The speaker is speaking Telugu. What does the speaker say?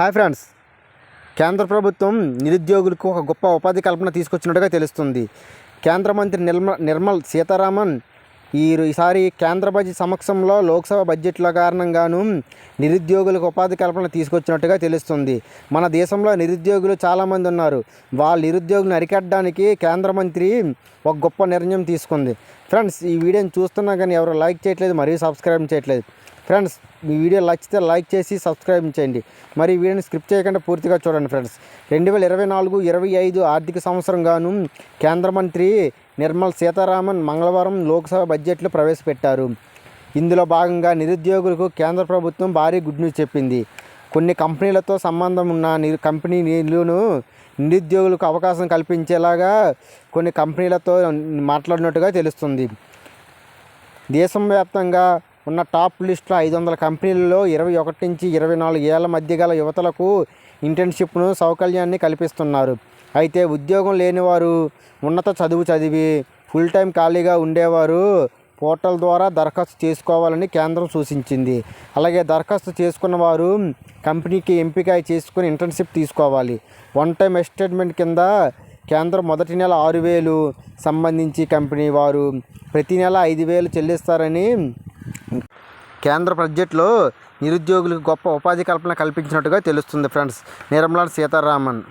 Hi friends. కేంద్ర ప్రభుత్వం నిరుద్యోగులకు ఒక గొప్ప ఉపాధి కల్పన తీసుకొచ్చినట్టుగా తెలుస్తుంది. కేంద్ర మంత్రి నిర్మ నిర్మల్ సీతారామన్ ఈ ఈసారి కేంద్ర బడ్జెట్ సమక్షంలో లోక్సభ బడ్జెట్ల కారణంగాను నిరుద్యోగులకు ఉపాధి కల్పన తీసుకొచ్చినట్టుగా తెలుస్తుంది. మన దేశంలో నిరుద్యోగులు చాలామంది ఉన్నారు. వాళ్ళ నిరుద్యోగులను అరికట్టడానికి కేంద్ర మంత్రి ఒక గొప్ప నిర్ణయం తీసుకుంది. ఫ్రెండ్స్ ఈ వీడియోని చూస్తున్నా కానీ ఎవరు లైక్ చేయట్లేదు మరియు సబ్స్క్రైబ్ చేయట్లేదు. ఫ్రెండ్స్ ఈ వీడియో నచ్చితే లైక్ చేసి సబ్స్క్రైబ్ చేయండి. మరి వీడియోని స్క్రిప్ట్ చేయకుండా పూర్తిగా చూడండి ఫ్రెండ్స్. రెండు వేల ఇరవై నాలుగు ఇరవై ఐదు ఆర్థిక సంవత్సరం గాను కేంద్ర మంత్రి నిర్మల్ సీతారామన్ మంగళవారం లోక్సభ బడ్జెట్లో ప్రవేశపెట్టారు. ఇందులో భాగంగా నిరుద్యోగులకు కేంద్ర ప్రభుత్వం భారీ గుడ్ న్యూస్ చెప్పింది. కొన్ని కంపెనీలతో సంబంధం ఉన్న కంపెనీ కంపెనీలను నిరుద్యోగులకు అవకాశం కల్పించేలాగా కొన్ని కంపెనీలతో మాట్లాడినట్టుగా తెలుస్తుంది. దేశవ్యాప్తంగా ఉన్న టాప్ లిస్టులో ఐదు వందల కంపెనీలలో ఇరవై ఒకటి నుంచి ఇరవై నాలుగు ఏళ్ళ మధ్య గల యువతలకు ఇంటర్న్షిప్ను సౌకర్యాన్ని కల్పిస్తున్నారు. అయితే ఉద్యోగం లేనివారు ఉన్నత చదువు చదివి ఫుల్ టైం ఖాళీగా ఉండేవారు పోర్టల్ ద్వారా దరఖాస్తు చేసుకోవాలని కేంద్రం సూచించింది. అలాగే దరఖాస్తు చేసుకున్న వారు కంపెనీకి ఎంపిక చేసుకుని ఇంటర్న్షిప్ తీసుకోవాలి. వన్ టైం ఎస్టేట్మెంట్ కింద కేంద్రం మొదటి నెల ఆరు వేలు సంబంధించి కంపెనీ వారు ప్రతి నెల ఐదు వేలు చెల్లిస్తారని కేంద్ర బడ్జెట్లో నిరుద్యోగులకు గొప్ప ఉపాధి కల్పన కల్పించినట్టుగా తెలుస్తుంది ఫ్రెండ్స్. నిర్మలా సీతారామన్.